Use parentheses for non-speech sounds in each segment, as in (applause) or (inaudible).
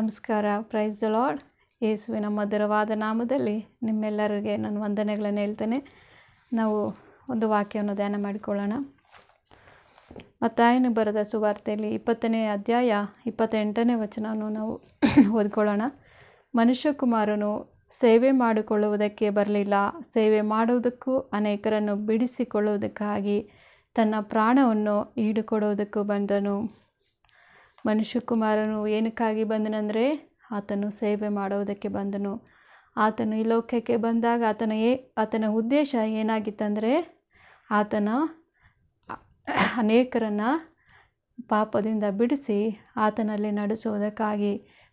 ನಮಸ್ಕಾರ. Praise the lord ಯೇಸುವಿನ ಮಧುರವಾದ ನಾಮದಲ್ಲಿ ನಿಮ್ಮೆಲ್ಲರಿಗೆ ನಾನು ವಂದನೆಗಳನ್ನು ಹೇಳ್ತೇನೆ. ನಾವು ಒಂದು ವಾಕ್ಯವನ್ನು ಧ್ಯಾನ ಮಾಡಿಕೊಳ್ಳೋಣ. ಮತ್ತಾಯನು ಬರೆದ ಸುವಾರ್ತೆಯಲ್ಲಿ ಇಪ್ಪತ್ತನೇ ಅಧ್ಯಾಯ ಇಪ್ಪತ್ತೆಂಟನೇ ವಚನವನ್ನು ನಾವು ಓದ್ಕೊಳ್ಳೋಣ. ಮನುಷ್ಯಕುಮಾರನು ಸೇವೆ ಮಾಡಿಕೊಳ್ಳುವುದಕ್ಕೆ ಬರಲಿಲ್ಲ. ಸೇವೆ ಮಾಡುವುದಕ್ಕೂ ಅನೇಕರನ್ನು ಬಿಡಿಸಿಕೊಳ್ಳುವುದಕ್ಕಾಗಿ ತನ್ನ ಪ್ರಾಣವನ್ನು ಈಡುಕೊಡುವುದಕ್ಕೂ ಬಂದನು. ಮನುಷ್ಯಕುಮಾರನು ಏನಕ್ಕಾಗಿ ಬಂದನಂದರೆ ಆತನು ಸೇವೆ ಮಾಡುವುದಕ್ಕೆ ಬಂದನು. ಆತನು ಈ ಲೋಕಕ್ಕೆ ಬಂದಾಗ ಆತನ ಏ, ಆತನ ಉದ್ದೇಶ ಏನಾಗಿತ್ತಂದರೆ ಆತನ ಅನೇಕರನ್ನು ಪಾಪದಿಂದ ಬಿಡಿಸಿ ಆತನಲ್ಲಿ ನಡೆಸುವುದಕ್ಕಾಗಿ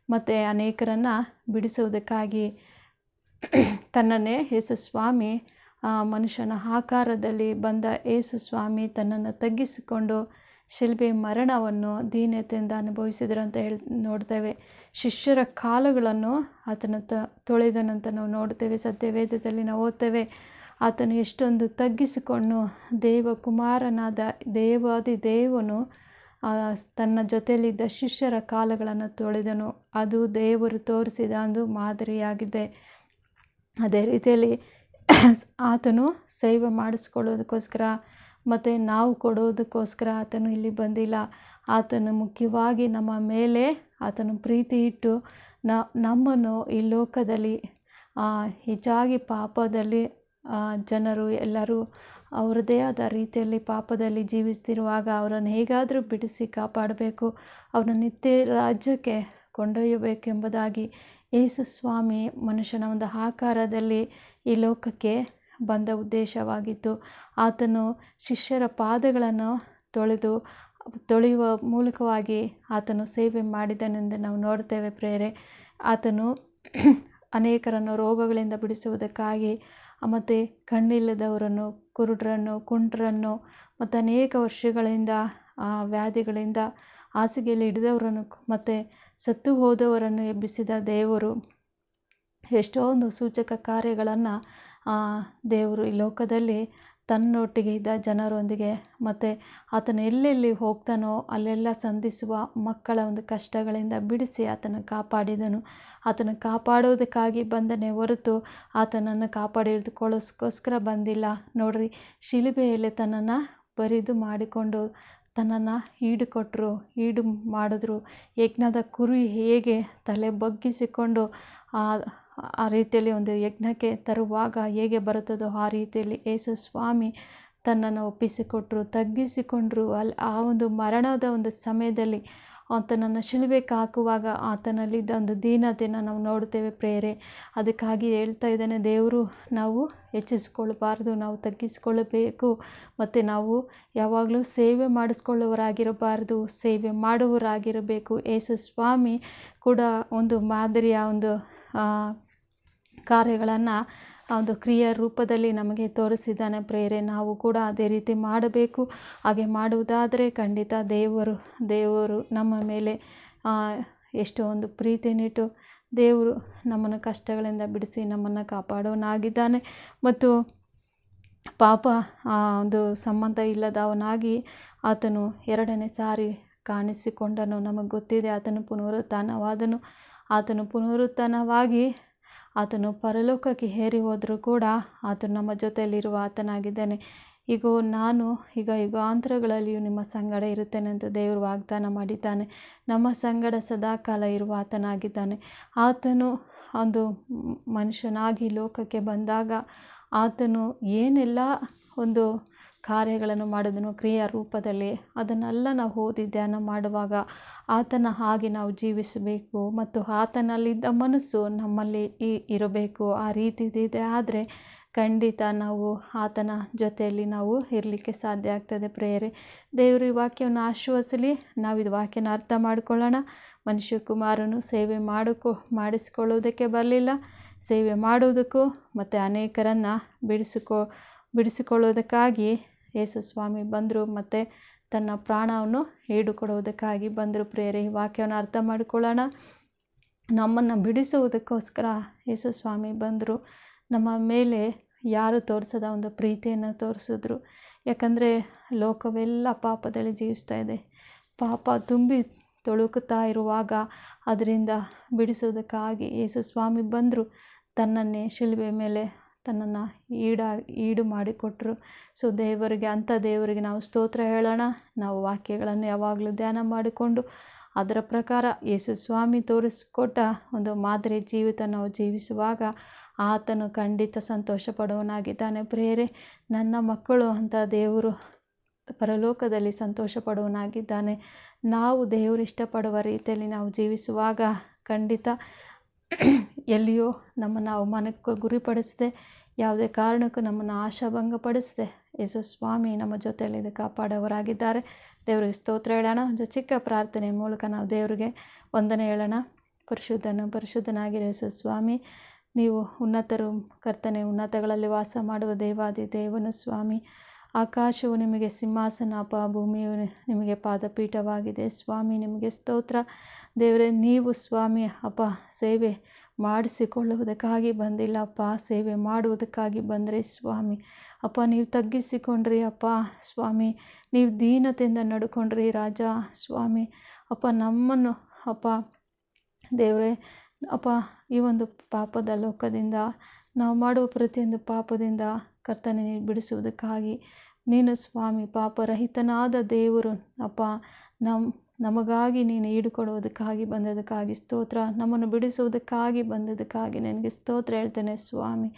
ಮತ್ತು ಅನೇಕರನ್ನು ಬಿಡಿಸುವುದಕ್ಕಾಗಿ ತನ್ನನ್ನೇ ಯೇಸು ಸ್ವಾಮಿ ಮನುಷ್ಯನ ಆಕಾರದಲ್ಲಿ ಬಂದ ಯೇಸು ಸ್ವಾಮಿ ತನ್ನನ್ನು ತಗ್ಗಿಸಿಕೊಂಡು ಶಿಲ್ಬೆ ಮರಣವನ್ನು ದೀನತೆಯಿಂದ ಅನುಭವಿಸಿದ್ರು ಅಂತ ಹೇಳಿ ನೋಡ್ತೇವೆ. ಶಿಷ್ಯರ ಕಾಲುಗಳನ್ನು ಆತನ ತೊಳೆದನಂತ ನಾವು ನೋಡ್ತೇವೆ, ಸತ್ಯವೇದದಲ್ಲಿ ನಾವು ಓದ್ತೇವೆ. ಆತನು ಎಷ್ಟೊಂದು ತಗ್ಗಿಸಿಕೊಂಡು ದೇವ ಕುಮಾರನಾದ ದೇವಾದಿ ದೇವನು ತನ್ನ ಜೊತೆಯಲ್ಲಿದ್ದ ಶಿಷ್ಯರ ಕಾಲಗಳನ್ನು ತೊಳೆದನು. ಅದು ದೇವರು ತೋರಿಸಿದ ಒಂದು ಮಾದರಿಯಾಗಿದೆ. ಅದೇ ರೀತಿಯಲ್ಲಿ ಆತನು ಸೇವೆ ಮಾಡಿಸ್ಕೊಳ್ಳೋದಕ್ಕೋಸ್ಕರ ಮತ್ತು ನಾವು ಕೊಡೋದಕ್ಕೋಸ್ಕರ ಆತನು ಇಲ್ಲಿ ಬಂದಿಲ್ಲ. ಆತನು ಮುಖ್ಯವಾಗಿ ನಮ್ಮ ಮೇಲೆ ಆತನು ಪ್ರೀತಿ ಇಟ್ಟು ನಮ್ಮನ್ನು ಈ ಲೋಕದಲ್ಲಿ ಹೆಚ್ಚಾಗಿ ಪಾಪದಲ್ಲಿ ಜನರು ಎಲ್ಲರೂ ಅವರದೇ ಆದ ರೀತಿಯಲ್ಲಿ ಪಾಪದಲ್ಲಿ ಜೀವಿಸ್ತಿರುವಾಗ ಅವರನ್ನು ಹೇಗಾದರೂ ಬಿಡಿಸಿ ಕಾಪಾಡಬೇಕು. ಅವರ ನಿತ್ಯ ರಾಜ್ಯಕ್ಕೆ ಕೊಂಡೊಯ್ಯಬೇಕೆಂಬುದಾಗಿ ಯೇಸು ಸ್ವಾಮಿ ಮನುಷ್ಯನ ಒಂದು ಆಕಾರದಲ್ಲಿ ಈ ಲೋಕಕ್ಕೆ ಬಂದ ಉದ್ದೇಶವಾಗಿತ್ತು ಆತನು ಶಿಷ್ಯರ ಪಾದಗಳನ್ನು ತೊಳೆದು, ತೊಳೆಯುವ ಮೂಲಕವಾಗಿ ಆತನು ಸೇವೆ ಮಾಡಿದನೆಂದು ನಾವು ನೋಡ್ತೇವೆ ಪ್ರೇರೆ ಆತನು ಅನೇಕರನ್ನು ರೋಗಗಳಿಂದ ಬಿಡಿಸುವುದಕ್ಕಾಗಿ ಮತ್ತು ಕಣ್ಣಿಲ್ಲದವರನ್ನು, ಕುರುಡರನ್ನು, ಕುಂಟರನ್ನು ಮತ್ತು ಅನೇಕ ವರ್ಷಗಳಿಂದ ವ್ಯಾಧಿಗಳಿಂದ ಹಾಸಿಗೆಯಲ್ಲಿ ಹಿಡಿದವರನ್ನು ಮತ್ತು ಸತ್ತು ಹೋದವರನ್ನು ಎಬ್ಬಿಸಿದ ದೇವರು ಎಷ್ಟೊಂದು ಸೂಚಕ ಕಾರ್ಯಗಳನ್ನು ದೇವರು ಈ ಲೋಕದಲ್ಲಿ ತನ್ನೊಟ್ಟಿಗೆ ಇದ್ದ ಜನರೊಂದಿಗೆ ಮತ್ತು ಆತನು ಎಲ್ಲೆಲ್ಲಿ ಹೋಗ್ತಾನೋ ಅಲ್ಲೆಲ್ಲ ಸಂಧಿಸುವ ಮಕ್ಕಳ ಒಂದು ಕಷ್ಟಗಳಿಂದ ಬಿಡಿಸಿ ಆತನ ಕಾಪಾಡಿದನು. ಆತನ ಕಾಪಾಡೋದಕ್ಕಾಗಿ ಬಂದನೇ ಹೊರತು ಆತನನ್ನು ಕಾಪಾಡಿಕೊಳ್ಳೋಸ್ಕೋಸ್ಕರ ಬಂದಿಲ್ಲ. ನೋಡ್ರಿ, ಶಿಲುಬೆಯಲ್ಲಿ ತನ್ನನ್ನು ಬರಿದು ಮಾಡಿಕೊಂಡು ತನ್ನನ್ನು ಈಡು ಕೊಟ್ಟರು ಈಡು ಮಾಡಿದ್ರು. ಯಜ್ಞದ ಕುರಿ ಹೇಗೆ ತಲೆ ಬಗ್ಗಿಸಿಕೊಂಡು ಆ ರೀತಿಯಲ್ಲಿ ಒಂದು ಯಜ್ಞಕ್ಕೆ ತರುವಾಗ ಹೇಗೆ ಬರುತ್ತದೋ ಆ ರೀತಿಯಲ್ಲಿ ಯೇಸು ಸ್ವಾಮಿ ತನ್ನನ್ನು ಒಪ್ಪಿಸಿಕೊಟ್ರು, ತಗ್ಗಿಸಿಕೊಂಡ್ರು. ಅಲ್ಲಿ ಆ ಒಂದು ಮರಣದ ಒಂದು ಸಮಯದಲ್ಲಿ ಆತನನ್ನು ಶಿಲುಬೆಗೆ ಹಾಕುವಾಗ ಆತನಲ್ಲಿದ್ದ ಒಂದು ದೀನತೆಯನ್ನು ನಾವು ನೋಡ್ತೇವೆ ಪ್ರೇರೆ ಅದಕ್ಕಾಗಿ ಹೇಳ್ತಾ ಇದ್ದಾನೆ, ದೇವರು ನಾವು ಹೆಚ್ಚಿಸ್ಕೊಳ್ಬಾರ್ದು ನಾವು ತಗ್ಗಿಸ್ಕೊಳ್ಬೇಕು ಮತ್ತು ನಾವು ಯಾವಾಗಲೂ ಸೇವೆ ಮಾಡಿಸ್ಕೊಳ್ಳುವರಾಗಿರಬಾರ್ದು ಸೇವೆ ಮಾಡುವವರಾಗಿರಬೇಕು. ಯೇಸು ಸ್ವಾಮಿ ಕೂಡ ಒಂದು ಮಾದರಿಯ ಒಂದು ಕಾರ್ಯಗಳನ್ನು ಒಂದು ಕ್ರಿಯಾ ರೂಪದಲ್ಲಿ ನಮಗೆ ತೋರಿಸಿದ್ದಾನೆ ಪ್ರೇರೆ. ನಾವು ಕೂಡ ಅದೇ ರೀತಿ ಮಾಡಬೇಕು. ಹಾಗೆ ಮಾಡುವುದಾದರೆ ಖಂಡಿತ ದೇವರು ದೇವರು ನಮ್ಮ ಮೇಲೆ ಎಷ್ಟೋ ಒಂದು ಪ್ರೀತಿನಿಟ್ಟು ದೇವರು ನಮ್ಮನ್ನು ಕಷ್ಟಗಳಿಂದ ಬಿಡಿಸಿ ನಮ್ಮನ್ನು ಕಾಪಾಡೋನಾಗಿದ್ದಾನೆ ಮತ್ತು ಪಾಪ ಒಂದು ಸಂಬಂಧ ಇಲ್ಲದವನಾಗಿ ಆತನು ಎರಡನೇ ಸಾರಿ ಕಾಣಿಸಿಕೊಂಡನು. ನಮಗೆ ಗೊತ್ತಿದೆ ಆತನು ಪುನರುತ್ಥಾನವಾದನು. ಆತನು ಪುನರುತ್ಥಾನವಾಗಿ ಆತನು ಪರಲೋಕಕ್ಕೆ ಹೇರಿ ಹೋದರೂ ಕೂಡ ಆತನು ನಮ್ಮ ಜೊತೆಯಲ್ಲಿರುವ ಆತನಾಗಿದ್ದಾನೆ. ಈಗ ನಾನು ಈಗ ಯುಗಾಂತರಗಳಲ್ಲಿಯೂ ನಿಮ್ಮ ಸಂಗಡ ಇರುತ್ತೇನೆ ಅಂತ ದೇವರು ವಾಗ್ದಾನ ಮಾಡಿದ್ದಾನೆ. ನಮ್ಮ ಸಂಗಡ ಸದಾಕಾಲ ಇರುವ ಆತನಾಗಿದ್ದಾನೆ. ಆತನು ಒಂದು ಮನುಷ್ಯನಾಗಿ ಲೋಕಕ್ಕೆ ಬಂದಾಗ ಆತನು ಏನೆಲ್ಲ ಒಂದು ಕಾರ್ಯಗಳನ್ನು ಮಾಡೋದನ್ನು ಕ್ರಿಯಾ ರೂಪದಲ್ಲಿ ಅದನ್ನೆಲ್ಲ ನಾವು ಓದಿ ಧ್ಯಾನ ಮಾಡುವಾಗ ಆತನ ಹಾಗೆ ನಾವು ಜೀವಿಸಬೇಕು ಮತ್ತು ಆತನಲ್ಲಿದ್ದ ಮನಸ್ಸು ನಮ್ಮಲ್ಲಿ ಇರಬೇಕು. ಆ ರೀತಿ ಇದೆ ಆದರೆ ಖಂಡಿತ ನಾವು ಆತನ ಜೊತೆಯಲ್ಲಿ ನಾವು ಇರಲಿಕ್ಕೆ ಸಾಧ್ಯ ಆಗ್ತದೆ ಪ್ರೇಯರೆ. ದೇವರು ಈ ವಾಕ್ಯವನ್ನು ಆಶ್ವಾಸಲಿ ನಾವು ಇದು ವಾಕ್ಯನ ಅರ್ಥ ಮಾಡಿಕೊಳ್ಳೋಣ. ಮನುಷ್ಯ ಕುಮಾರನು ಸೇವೆ ಮಾಡಿಕೊ ಮಾಡಿಸಿಕೊಳ್ಳುವುದಕ್ಕೆ ಬರಲಿಲ್ಲ. ಸೇವೆ ಮಾಡುವುದಕ್ಕೂ ಮತ್ತು ಅನೇಕರನ್ನು ಬಿಡಿಸಿಕೊ ಬಿಡಿಸಿಕೊಳ್ಳುವುದಕ್ಕಾಗಿ ಯೇಸು ಸ್ವಾಮಿ ಬಂದರು ಮತ್ತು ತನ್ನ ಪ್ರಾಣವನ್ನು ಈಡುಕೊಡುವುದಕ್ಕಾಗಿ ಬಂದರು. ಪ್ರೇರೆ ಈ ವಾಕ್ಯವನ್ನು ಅರ್ಥ ಮಾಡಿಕೊಳ್ಳೋಣ. ನಮ್ಮನ್ನು ಬಿಡಿಸುವುದಕ್ಕೋಸ್ಕರ ಯೇಸು ಸ್ವಾಮಿ ಬಂದರು. ನಮ್ಮ ಮೇಲೆ ಯಾರು ತೋರಿಸದ ಒಂದು ಪ್ರೀತಿಯನ್ನು ತೋರಿಸಿದ್ರು. ಯಾಕಂದರೆ ಲೋಕವೆಲ್ಲ ಪಾಪದಲ್ಲಿ ಜೀವಿಸ್ತಾ ಇದೆ. ಪಾಪ ತುಂಬಿ ತೊಳುಕುತ್ತಾ ಇರುವಾಗ ಅದರಿಂದ ಬಿಡಿಸೋದಕ್ಕಾಗಿ ಯೇಸು ಸ್ವಾಮಿ ಬಂದರು. ತನ್ನನ್ನೇ ಶಿಲುಬೆ ಮೇಲೆ ತನ್ನನ್ನು ಈಡ, ಈಡು ಮಾಡಿಕೊಟ್ರು. ಸೊ ದೇವರಿಗೆ, ಅಂಥ ದೇವರಿಗೆ ನಾವು ಸ್ತೋತ್ರ ಹೇಳೋಣ. ನಾವು ವಾಕ್ಯಗಳನ್ನು ಯಾವಾಗಲೂ ಧ್ಯಾನ ಮಾಡಿಕೊಂಡು ಅದರ ಪ್ರಕಾರ ಯೇಸು ಸ್ವಾಮಿ ತೋರಿಸಿಕೊಟ್ಟ ಒಂದು ಮಾದರಿ ಜೀವಿತ ನಾವು ಜೀವಿಸುವಾಗ ಆತನು ಖಂಡಿತ ಸಂತೋಷ ಪಡುವನಾಗಿದ್ದಾನೆ ಪ್ರೇರೆ ನನ್ನ ಮಕ್ಕಳು ಅಂತ ದೇವರು ಪರಲೋಕದಲ್ಲಿ ಸಂತೋಷ ಪಡುವನಾಗಿದ್ದಾನೆ ನಾವು ದೇವರು ಇಷ್ಟಪಡುವ ರೀತಿಯಲ್ಲಿ ನಾವು ಜೀವಿಸುವಾಗ ಖಂಡಿತ (clears throat) ಎಲ್ಲಿಯೋ ನಮ್ಮನ್ನು ಅವಮಾನಕ್ಕೆ ಗುರಿಪಡಿಸದೆ, ಯಾವುದೇ ಕಾರಣಕ್ಕೂ ನಮ್ಮನ್ನು ಆಶಾಭಂಗಪಡಿಸದೆ ಯೇಸು ಸ್ವಾಮಿ ನಮ್ಮ ಜೊತೆಯಲ್ಲಿದ್ದು ಕಾಪಾಡೋವರಾಗಿದ್ದಾರೆ. ದೇವರಿಗೆ ಸ್ತೋತ್ರ ಹೇಳೋಣ. ಒಂದು ಚಿಕ್ಕ ಪ್ರಾರ್ಥನೆ ಮೂಲಕ ನಾವು ದೇವರಿಗೆ ವಂದನೆ ಹೇಳೋಣ. ಪರಿಶುದ್ಧನು ಪರಿಶುದ್ಧನಾಗಿರೋ ಯೇಸು ಸ್ವಾಮಿ, ನೀವು ಉನ್ನತರು, ಕರ್ತನೆ ಉನ್ನತಗಳಲ್ಲಿ ವಾಸ ಮಾಡುವ ದೇವಾದಿ ದೇವನು ಸ್ವಾಮಿ. ಆಕಾಶವು ನಿಮಗೆ ಸಿಂಹಾಸನ ಅಪ ಭೂಮಿಯು ನಿಮಗೆ ಪಾದಪೀಠವಾಗಿದೆ. ಸ್ವಾಮಿ, ನಿಮಗೆ ಸ್ತೋತ್ರ. ದೇವರೇ, ನೀವು ಸ್ವಾಮಿ, ಅಪ್ಪ, ಸೇವೆ ಮಾಡಿಸಿಕೊಳ್ಳುವುದಕ್ಕಾಗಿ ಬಂದಿಲ್ಲ. ಅಪ್ಪ, ಸೇವೆ ಮಾಡುವುದಕ್ಕಾಗಿ ಬಂದರೆ ಸ್ವಾಮಿ. ಅಪ್ಪ, ನೀವು ತಗ್ಗಿಸಿಕೊಂಡ್ರಿ. ಅಪ್ಪ, ಸ್ವಾಮಿ, ನೀವು ದೀನತೆಯಿಂದ ನಡ್ಕೊಂಡ್ರಿ ರಾಜ. ಸ್ವಾಮಿ, ಅಪ್ಪ, ನಮ್ಮನ್ನು, ಅಪ್ಪ, ದೇವರೇ, ಅಪ್ಪ, ಈ ಒಂದು ಪಾಪದ ಲೋಕದಿಂದ, ನಾವು ಮಾಡುವ ಪ್ರತಿಯೊಂದು ಪಾಪದಿಂದ ಕರ್ತನೆ ಬಿಡಿಸುವುದಕ್ಕಾಗಿ. ನೀನು ಸ್ವಾಮಿ, ಪಾಪರಹಿತನಾದ ದೇವರು. ಅಪ್ಪ ನಮ್ಮ ನಮಗಾಗಿ ನೀನು ಈಡುಕೊಡುವುದಕ್ಕಾಗಿ ಬಂದದಕ್ಕಾಗಿ ಸ್ತೋತ್ರ. ನಮ್ಮನ್ನು ಬಿಡಿಸುವುದಕ್ಕಾಗಿ ಬಂದದಕ್ಕಾಗಿ ನಿನಗೆ ಸ್ತೋತ್ರ ಹೇಳ್ತೇನೆ ಸ್ವಾಮಿ.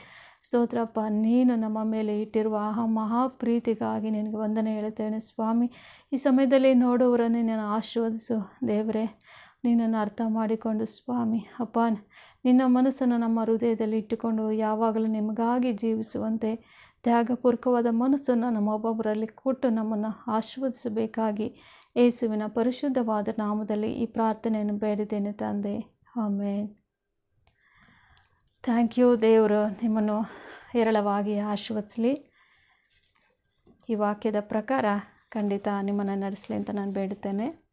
ಸ್ತೋತ್ರಪ್ಪ ನೀನು ನಮ್ಮ ಮೇಲೆ ಇಟ್ಟಿರುವ ಮಹಾ ಮಹಾಪ್ರೀತಿಗಾಗಿ ನಿನಗೆ ವಂದನೆ ಹೇಳ್ತೇನೆ ಸ್ವಾಮಿ. ಈ ಸಮಯದಲ್ಲಿ ನೋಡುವವರನ್ನೇ ನಾನು ಆಶೀರ್ವದಿಸು ದೇವರೇ. ನೀನನ್ನು ಅರ್ಥ ಮಾಡಿಕೊಂಡು, ಸ್ವಾಮಿ, ಅಪ್ಪ, ನಿನ್ನ ಮನಸ್ಸನ್ನು ನಮ್ಮ ಹೃದಯದಲ್ಲಿ ಇಟ್ಟುಕೊಂಡು ಯಾವಾಗಲೂ ನಿಮಗಾಗಿ ಜೀವಿಸುವಂತೆ ತ್ಯಾಗಪೂರ್ವಕವಾದ ಮನಸ್ಸನ್ನು ನಮ್ಮ ಒಬ್ಬೊಬ್ಬರಲ್ಲಿ ಕೊಟ್ಟು ನಮ್ಮನ್ನು ಆಶೀರ್ವದಿಸಬೇಕಾಗಿ ಯೇಸುವಿನ ಪರಿಶುದ್ಧವಾದ ನಾಮದಲ್ಲಿ ಈ ಪ್ರಾರ್ಥನೆಯನ್ನು ಬೇಡಿದ್ದೇನೆ ತಂದೆ. ಆಮೇನ್. ಥ್ಯಾಂಕ್ ಯು ದೇವರು, ನಿಮ್ಮನ್ನು ಹೇರಳವಾಗಿ ಆಶೀರ್ವದಿಸಲಿ. ಈ ವಾಕ್ಯದ ಪ್ರಕಾರ ಖಂಡಿತ ನಿಮ್ಮನ್ನು ನಡೆಸಲಿ ಅಂತ ನಾನು ಬೇಡುತ್ತೇನೆ.